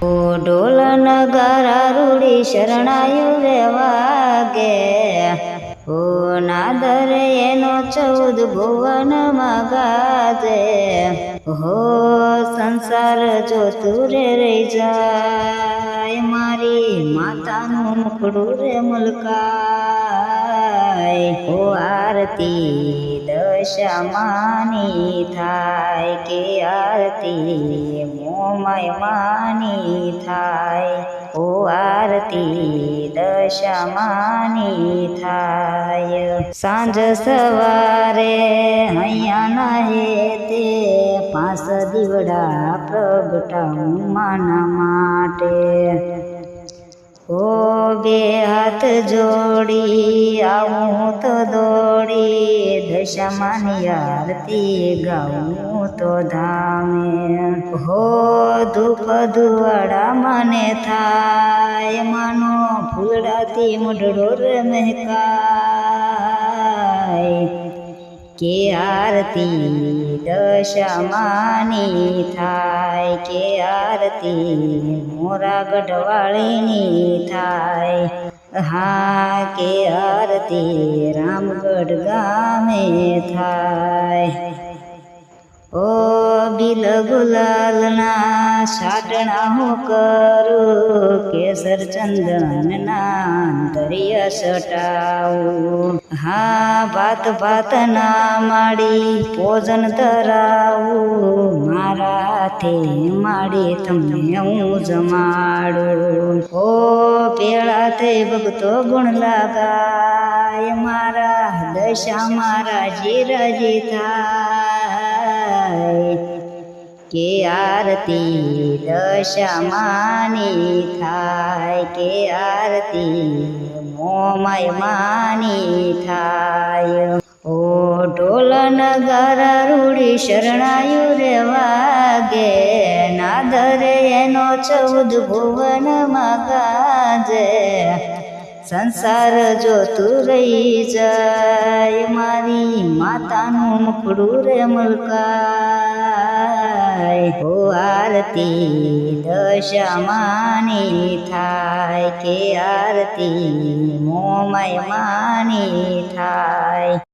ઢોલ નગારા રૂડી શરણાયું રે વાગે ઓ નાદર એનો ચૌદ ભુવન ગાજે હો સંસાર જો તું રે રહી જાય, મારી માતાનું મુખડું રે મુલકાય. ઓ આરતી દશામાની થાય, કે આરતી મોમાય માની થાય. ઓ આરતી દશામાની થાય સાંજ સવારે હૈયાના હે તે પાંચ દીવડા પ્રગટાવું માના માટે ઓ બે હાથ જોડી આવું તો દોડી દશામાની આરતી ગાવું તો ધામે હો ધૂપ ધુવાડા મને થાય માનો ફૂલડાથી મોઢડો રે મહેકાય. કે આરતી દશામાની થાય, કે આરતી મોરા ગઢવાળીની થાય. હા, કે આરતી રામગઢ ગામે થાય. બિલ ગુલાલના સાટણા હું કરું, કેસર ચંદનના દરિય સટાવું. હા ભાત ભાત ના માડી ભોજન ધરાવું, મારા હાથે માડી તમને હું જમાડું. ઓ પેળા તે ભગતો ગુણ લાગાય, મારા દશા મારા જીરાજી થાય. કે આરતી દશમાની થાય, કે આરતી મોમાય માની થાય. ઓ ઢોલ નગર રૂડી શરણાયું રે વાગે નાદર એનો ચૌદ ભુવન ગાજે. સંસાર જોતું રહી જાય, મારી માતાનું મુખડું રે મુલકાય. આરતી દશામાની થાય, કે આરતી મોમય માની થાય.